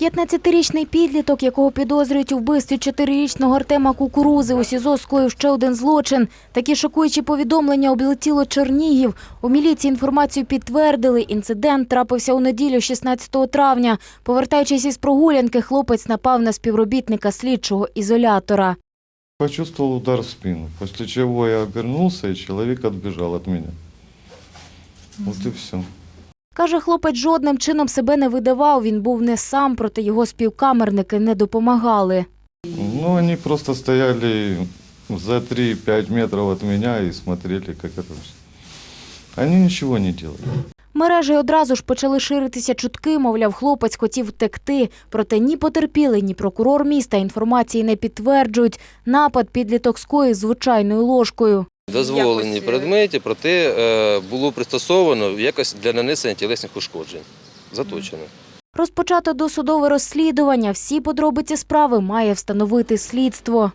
15-річний підліток, якого підозрюють у вбивстві 4-річного Артема Кукурузи у СІЗО скоїв ще один злочин. Такі шокуючі повідомлення облетіло Чернігів. У міліції інформацію підтвердили. Інцидент трапився у неділю 16 травня. Повертаючись із прогулянки, хлопець напав на співробітника слідчого ізолятора. Почувствовал удар в спину, после чего я обернулся, и человек отбежал от меня. Вот и все. Каже, хлопець жодним чином себе не видавав. Він був не сам, проте його співкамерники не допомагали. Ну, они просто стояли за 3-5 метров от меня и смотрели, как это все. Они ничего не делали. Мережі одразу ж почали ширитися чутки, мовляв, хлопець хотів втекти. Проте ні потерпілий, ні прокурор міста інформації не підтверджують. Напад підліток скоїв звичайною ложкою. Дозволені Якось, предмети, проте е, було пристосовано якось для нанесення тілесних ушкоджень. Заточено. Розпочато досудове розслідування. Всі подробиці справи має встановити слідство.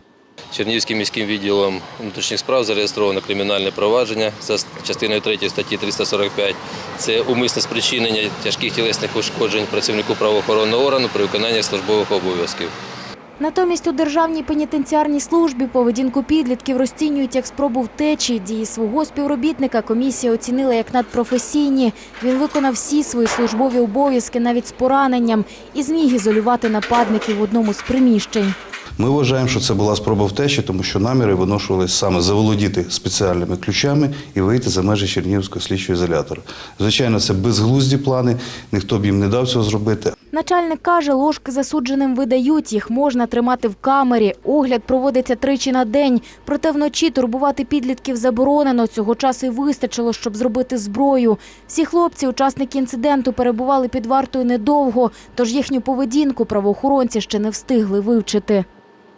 Чернігівським міським відділом внутрішніх справ зареєстровано кримінальне провадження за частиною 3 статті 345. Це умисне спричинення тяжких тілесних ушкоджень працівнику правоохоронного органу при виконанні службових обов'язків. Натомість у Державній пенітенціарній службі поведінку підлітків розцінюють як спробу втечі. Дії свого співробітника комісія оцінила як надпрофесійні. Він виконав всі свої службові обов'язки навіть з пораненням і зміг ізолювати нападників в одному з приміщень. Ми вважаємо, що це була спроба втечі, тому що наміри виношувалися саме заволодіти спеціальними ключами і вийти за межі Чернігівського слідчого ізолятора. Звичайно, це безглузді плани, ніхто б їм не дав цього зробити. Начальник каже, ложки засудженим видають, їх можна тримати в камері. Огляд проводиться тричі на день. Проте вночі турбувати підлітків заборонено. Цього часу й вистачило, щоб зробити зброю. Всі хлопці, учасники інциденту, перебували під вартою недовго, тож їхню поведінку правоохоронці ще не встигли вивчити.